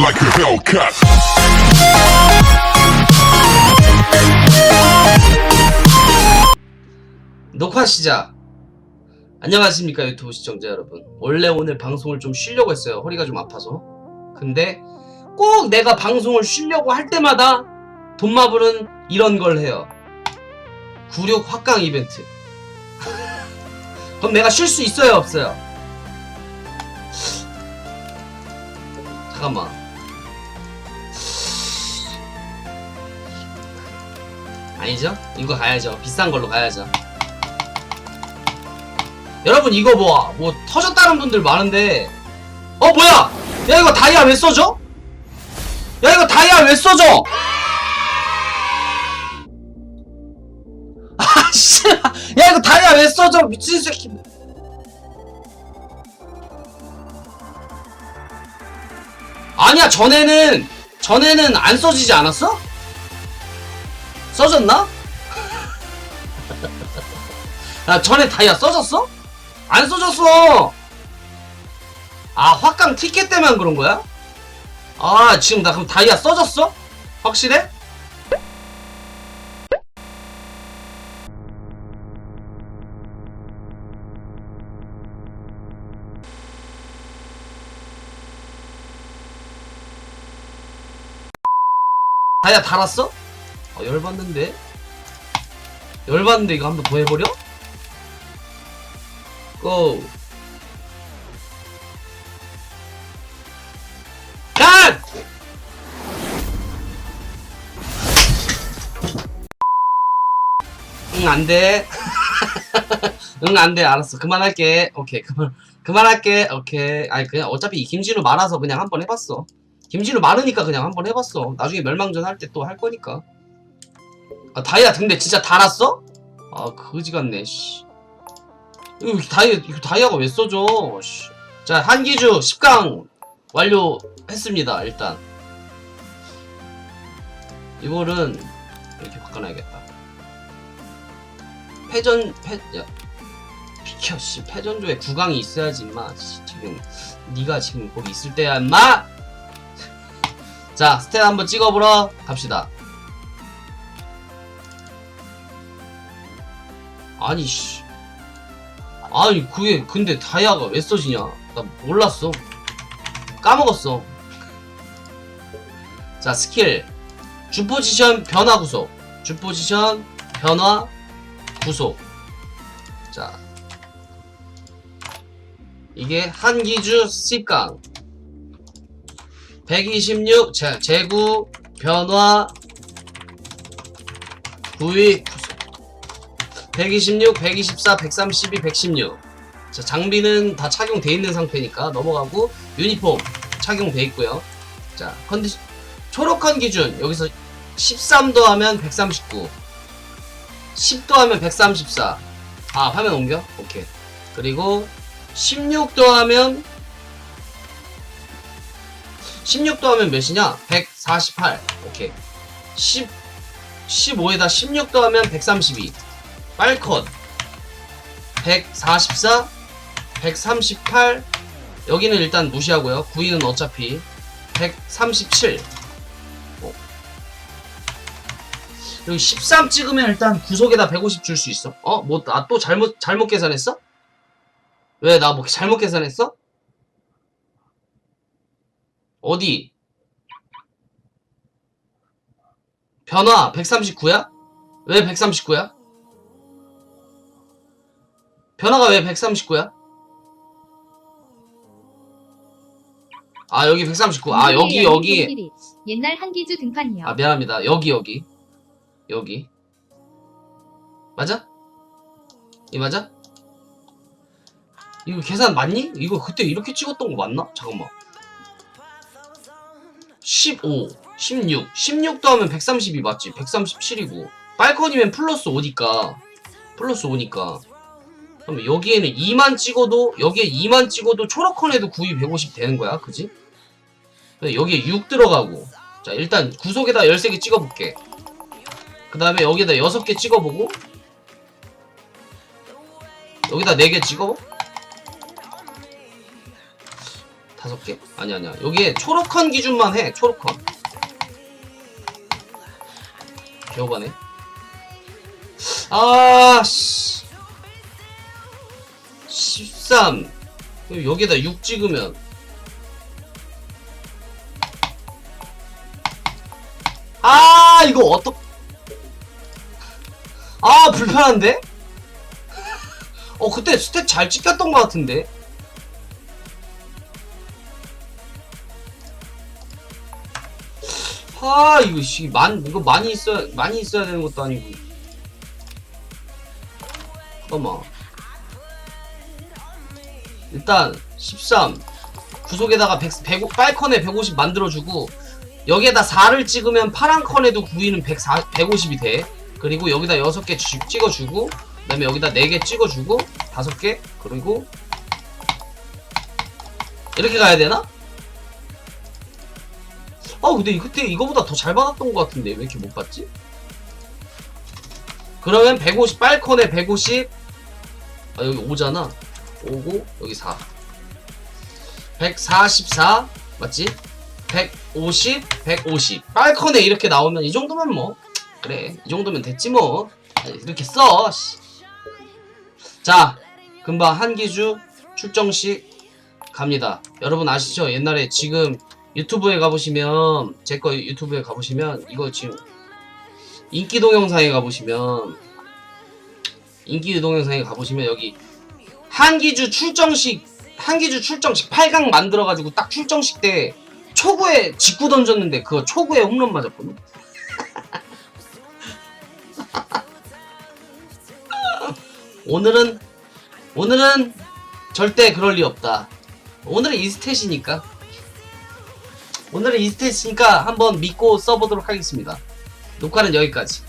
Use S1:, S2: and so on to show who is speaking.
S1: like a Hellcat.
S2: 녹화 시작. 안녕하십니까 유튜브 시청자 여러분. 원래 오늘 방송을 좀 쉬려고 했어요. 허리가 좀 아파서. 근데 꼭 내가 방송을 쉬려고 할 때마다 돈마블은 이런 걸 해요. 96 확강 이벤트. 그럼 내가 쉴 수 있어요 없어요? 잠깐만. 아니죠? 이거 가야죠. 비싼 걸로 가야죠. 여러분 이거 뭐, 뭐 터졌다는 분들 많은데 어 뭐야 야 이거 다이아 왜 써져? 야 이거 다이아 왜 써져? 아씨 야 이거 다이아 왜 써져 미친 새끼 아니야 전에는 전에는 안 써지지 않았어? 써졌나? 야 전에 다이아 써졌어? 안 써졌어. 아 확강 티켓 때문에 그런 거야? 아 지금 나 그럼 다이아 써졌어? 확실해? 다이아 달았어? 어, 열받는데? 열받는데 이거 한 번 더 해버려? 고! 간! 응, 안 돼. 응, 안 돼. 알았어. 그만할게. 오케이. 그만, 그만할게. 오케이. 아니, 그냥 어차피 김진우 많아서 그냥 한 번 해봤어. 김진우 많으니까 그냥 한 번 해봤어. 나중에 멸망전 할 때 또 할 거니까. 아, 다이아 근데 진짜 달았어? 아, 그지 같네, 씨. 이거 다이아, 이거 다이아가 왜 써져? 씨. 자, 한기주 10강 완료했습니다, 일단. 이거는 이렇게 바꿔놔야겠다. 패전, 패, 야. 비켜, 씨. 패전조에 9강이 있어야지, 임마. 씨, 지금, 네가 지금 거기 있을 때야, 임마! 자, 스탯 한번 찍어보러 갑시다. 아니, 씨. 아니 그게 근데 다이아가 왜 써지냐. 나 몰랐어. 까먹었어. 자 스킬. 주포지션 변화 구속. 주포지션 변화 구속. 자. 이게 한기주 습강 126 제, 제구 변화 구위 구속 126, 124, 132, 116. 자, 장비는 다 착용돼 있는 상태니까 넘어가고 유니폼 착용돼 있고요. 자, 컨디션 초록한 기준 여기서 13 더하면 139. 10 더하면 134. 아, 화면 옮겨? 오케이. 그리고 16 더하면 16 더하면 몇이냐? 148. 오케이. 10 15에다 16 더하면 132. 빨컷 144 138 여기는 일단 무시하고요 9위는 어차피 137 어. 여기 13 찍으면 일단 구속에다 150 줄 수 있어 어? 뭐나또 잘못 잘못 계산했어? 왜 나 뭐 잘못 계산했어? 어디? 변화 139야? 왜 139야? 변화가 왜 139야? 아 여기 139. 아 여기 여기.
S3: 옛날 한기주 등판이요.
S2: 아 미안합니다. 여기 여기 여기. 맞아? 이 맞아? 이거 계산 맞니? 이거 그때 이렇게 찍었던 거 맞나? 잠깐만. 15, 16, 16 더하면 132 맞지? 137이고 빨컨이면 플러스 5니까 플러스 5니까 그럼 여기에는 2만 찍어도 여기에 2만 찍어도 초록컨에도 9위 150 되는 거야 그지? 여기에 6 들어가고 자 일단 구속에다 13개 찍어볼게 그 다음에 여기에다 6개 찍어보고 여기다 4개 찍어 다섯 개? 아니 아니야. 여기에 초록컨 기준만 해. 초록컨. 개오바네. 아, 씨. 13. 그럼 여기에다 6 찍으면. 아, 이거 어떡. 아, 불편한데? 어, 그때 스탯 잘 찍혔던 것 같은데? 아, 이거, 씨, 만, 이거 많이 있어야, 많이 있어야 되는 것도 아니고. 잠깐만. 일단, 13. 구속에다가 100, 100, 빨컨에 150 만들어주고, 여기에다 4를 찍으면 파란 컨에도 구이는 104, 150이 돼. 그리고 여기다 6개 찍어주고, 그 다음에 여기다 4개 찍어주고, 5개, 그리고, 이렇게 가야 되나? 아 근데 그때 이거보다 더 잘 받았던 것 같은데 왜 이렇게 못 받지? 그러면 150 빨컨에 150 아 여기 5잖아 5고 여기 4 144 맞지? 150 150 빨컨에 이렇게 나오면 이 정도면 뭐 그래 이 정도면 됐지 뭐 이렇게 써 씨. 자 금방 한기주 출정식 갑니다 여러분 아시죠? 옛날에 지금 유튜브에 가보시면 제 거 유튜브에 가보시면 이거 지금 인기 동영상에 가보시면 인기 동영상에 가보시면 여기 한기주 출정식 한기주 출정식 8강 만들어가지고 딱 출정식 때 초구에 직구 던졌는데 그거 초구에 홈런 맞았거든 오늘은 오늘은 절대 그럴 리 없다 오늘은 이스탯이니까 오늘은 이스테이니까 한번 믿고 써보도록 하겠습니다. 녹화는 여기까지.